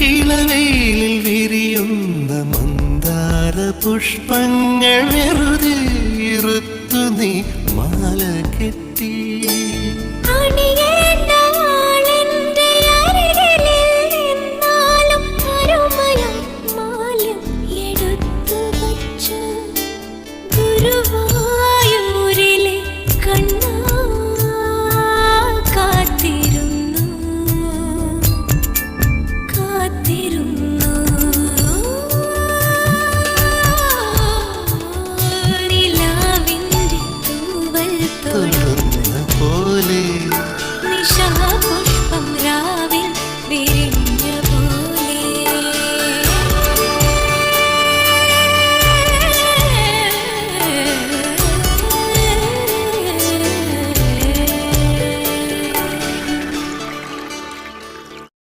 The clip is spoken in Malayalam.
ഇളവെയിലിൽ വിരിയുന്ന മന്ദാര പുഷ്പങ്ങൾ വെറുതെ ഇറുത്തു നീ മാല കെട്ടി. 特